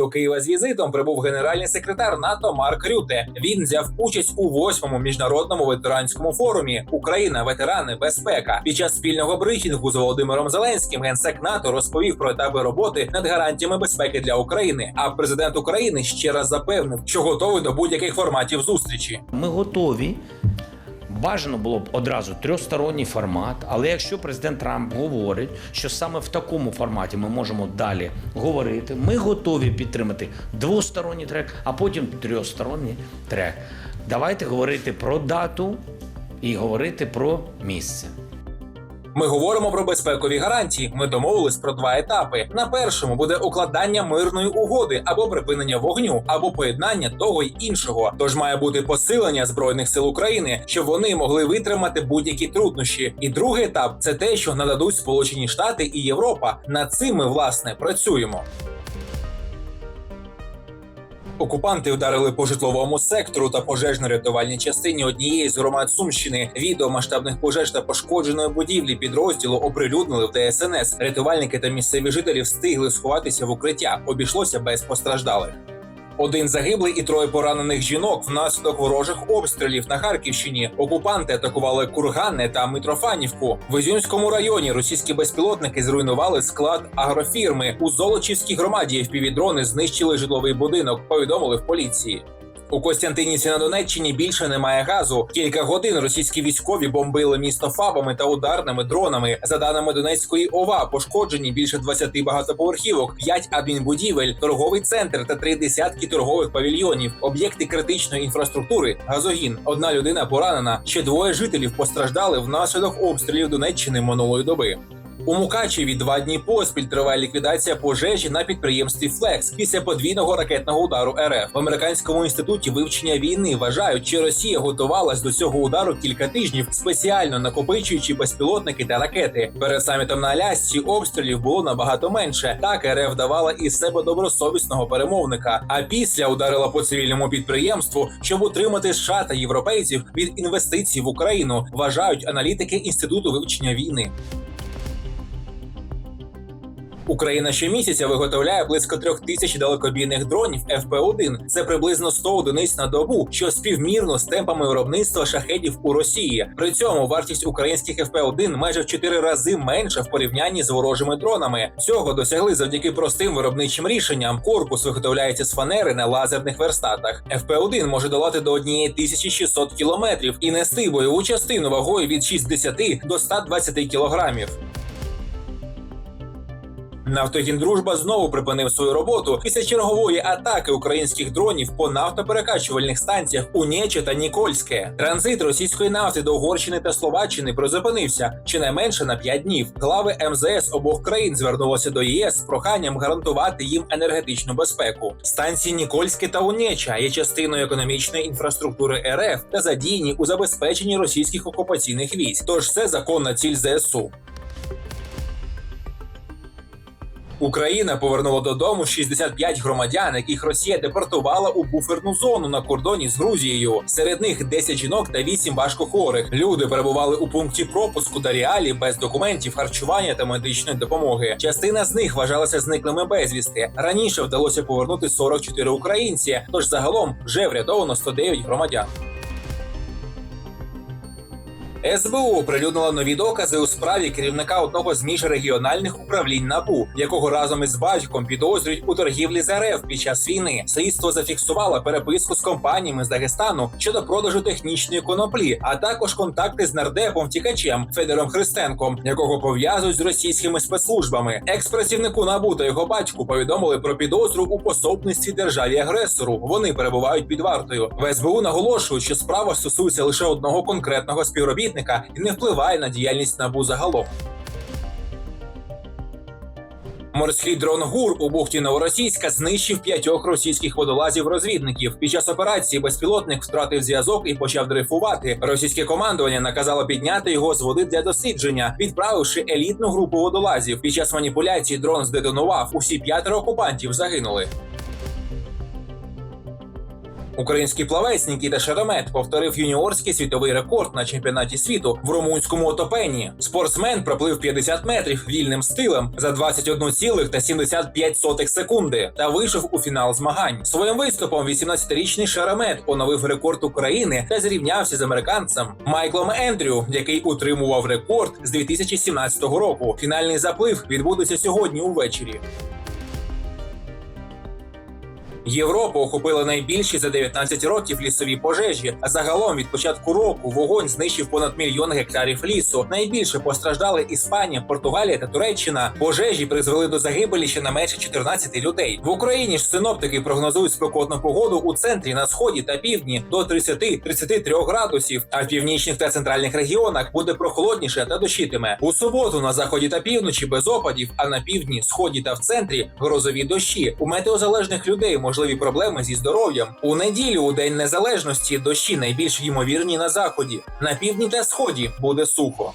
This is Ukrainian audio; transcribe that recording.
До Києва з візитом прибув генеральний секретар НАТО Марк Рюте. Він взяв участь у восьмому міжнародному ветеранському форумі Україна, ветерани, безпека. Під час спільного брифінгу з Володимиром Зеленським генсек НАТО розповів про етапи роботи над гарантіями безпеки для України. А президент України ще раз запевнив, що готовий до будь-яких форматів зустрічі. Ми готові. Бажано було б одразу трьохсторонній формат, але якщо президент Трамп говорить, що саме в такому форматі ми можемо далі говорити, ми готові підтримати двосторонній трек, а потім трьохсторонній трек. Давайте говорити про дату і говорити про місце. Ми говоримо про безпекові гарантії. Ми домовились про два етапи. На першому буде укладання мирної угоди або припинення вогню, або поєднання того й іншого. Тож має бути посилення збройних сил України, щоб вони могли витримати будь-які труднощі. І другий етап це те, що нададуть Сполучені Штати і Європа. Над цим ми власне працюємо. Окупанти вдарили по житловому сектору та пожежно-рятувальній частині однієї з громад Сумщини. Відео масштабних пожеж та пошкодженої будівлі підрозділу оприлюднили в ДСНС. Рятувальники та місцеві жителі встигли сховатися в укриття. Обійшлося без постраждалих. Один загиблий і троє поранених жінок внаслідок ворожих обстрілів на Харківщині. Окупанти атакували Курганне та Митрофанівку. В Ізюмському районі російські безпілотники зруйнували склад агрофірми. У Золочівській громаді впівдрони знищили житловий будинок. Повідомили в поліції. У Костянтинівці на Донеччині більше немає газу. Кілька годин російські військові бомбили місто фабами та ударними дронами. За даними Донецької ОВА, пошкоджені більше 20 багатоповерхівок, 5 адмінбудівель, торговий центр та три десятки торгових павільйонів, об'єкти критичної інфраструктури, газогін. Одна людина поранена. Ще двоє жителів постраждали внаслідок обстрілів Донеччини минулої доби. У Мукачеві два дні поспіль триває ліквідація пожежі на підприємстві Флекс після подвійного ракетного удару РФ. В американському інституті вивчення війни вважають, що Росія готувалась до цього удару кілька тижнів, спеціально накопичуючи безпілотники та ракети. Перед самітом на Алясці обстрілів було набагато менше. Так РФ давала із себе добросовісного перемовника. А після ударила по цивільному підприємству, щоб утримати США та європейців від інвестицій в Україну. Вважають аналітики інституту вивчення війни. Україна щомісяця виготовляє близько трьох тисяч далекобійних дронів FP-1. Це приблизно 100 одиниць на добу, що співмірно з темпами виробництва шахедів у Росії. При цьому вартість українських FP-1 майже в 4 рази менша в порівнянні з ворожими дронами. Цього досягли завдяки простим виробничим рішенням. Корпус виготовляється з фанери на лазерних верстатах. FP-1 може долати до 1600 кілометрів і нести бойову частину вагою від 60 до 120 кілограмів. Нафтогіндружба знову припинив свою роботу після чергової атаки українських дронів по нафтоперекачувальних станціях у Нече та Нікольське. Транзит російської нафти до Угорщини та Словаччини призупинився щонайменше на 5 днів. Глави МЗС обох країн звернулися до ЄС з проханням гарантувати їм енергетичну безпеку. Станції Нікольське та Унеча є частиною економічної інфраструктури РФ та задіяні у забезпеченні російських окупаційних військ. Тож це законна ціль ЗСУ. Україна повернула додому 65 громадян, яких Росія депортувала у буферну зону на кордоні з Грузією. Серед них 10 жінок та 8 важкохворих. Люди перебували у пункті пропуску та реалі без документів, харчування та медичної допомоги. Частина з них вважалася зниклими безвісти. Раніше вдалося повернути 44 українці. Тож загалом вже врятовано 109 громадян. СБУ оприлюднила нові докази у справі керівника одного з міжрегіональних управлінь НАБУ, якого разом із батьком підозрюють у торгівлі з РФ під час війни. Слідство зафіксувало переписку з компаніями з Дагестану щодо продажу технічної коноплі, а також контакти з нардепом втікачем Федором Христенком, якого пов'язують з російськими спецслужбами. Екс-працівнику НАБУ та його батьку повідомили про підозру у пособництві державі агресору. Вони перебувають під вартою. В СБУ наголошують, що справа стосується лише одного конкретного співробітника і не впливає на діяльність НАБУ загалом. Морський дрон ГУР у бухті Новоросійська знищив п'ятьох російських водолазів-розвідників. Під час операції безпілотник втратив зв'язок і почав дрейфувати. Російське командування наказало підняти його з води для дослідження, відправивши елітну групу водолазів. Під час маніпуляції дрон здетонував. Усі п'ятеро окупантів загинули. Український плавець Нікіта Шеремет повторив юніорський світовий рекорд на чемпіонаті світу в румунському отопенні. Спортсмен проплив 50 метрів вільним стилем за 21,75 секунди та вийшов у фінал змагань. Своїм виступом 18-річний Шеремет поновив рекорд України та зрівнявся з американцем Майклом Ендрю, який утримував рекорд з 2017 року. Фінальний заплив відбудеться сьогодні увечері. Європу охопили найбільші за 19 років лісові пожежі. А загалом від початку року вогонь знищив понад мільйон гектарів лісу. Найбільше постраждали Іспанія, Португалія та Туреччина. Пожежі призвели до загибелі щонайменше 14 людей. В Україні ж синоптики прогнозують спекотну погоду у центрі на сході та півдні до 30-33 градусів. А в північних та центральних регіонах буде прохолодніше та дощитиме. У суботу на заході та півночі без опадів, а на півдні, сході та в центрі грозові дощі. У метеозалежних людей можливі проблеми зі здоров'ям. У неділю, у день незалежності, дощі найбільш ймовірні на заході. На півдні та сході буде сухо.